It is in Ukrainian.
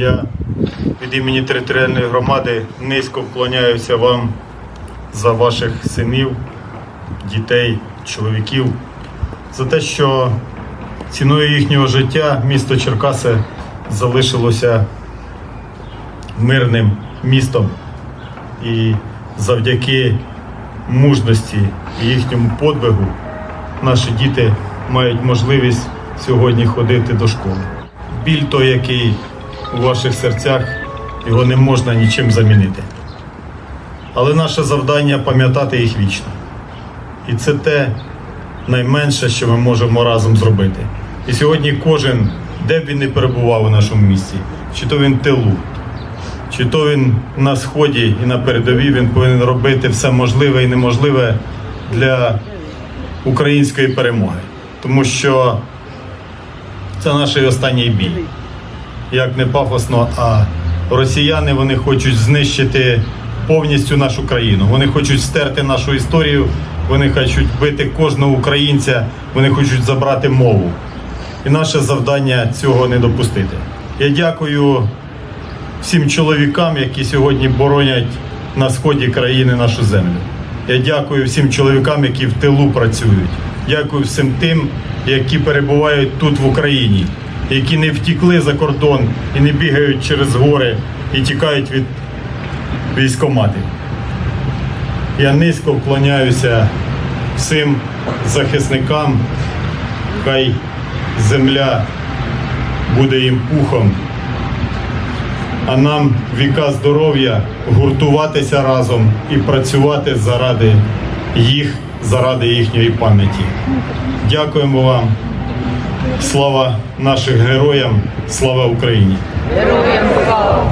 Я від імені територіальної громади низько вклоняюся вам за ваших синів, дітей, чоловіків, за те, що ціною їхнього життя місто Черкаси залишилося мирним містом. І завдяки мужності і їхньому подвигу наші діти мають можливість сьогодні ходити до школи. Біль той, який у ваших серцях, його не можна нічим замінити. Але наше завдання пам'ятати їх вічно. І це те найменше, що ми можемо разом зробити. І сьогодні кожен, де б він не перебував у нашому місті, чи то він тилу, чи то він на сході і на передовій, він повинен робити все можливе і неможливе для української перемоги. Тому що це наш останній бій. Як не пафосно, а росіяни вони хочуть знищити повністю нашу країну. Вони хочуть стерти нашу історію, вони хочуть бити кожного українця, вони хочуть забрати мову. І наше завдання цього не допустити. Я дякую всім чоловікам, які сьогодні боронять на сході країни нашу землю. Я дякую всім чоловікам, які в тилу працюють. Дякую всім тим, які перебувають тут в Україні, які не втікли за кордон і не бігають через гори і тікають від військоматів. Я низько вклоняюся всім захисникам. Хай земля буде їм пухом а нам віка здоров'я гуртуватися разом і працювати заради їх, заради їхньої пам'яті. Дякуємо вам. Слава нашим героям, слава Україні! Героям слава!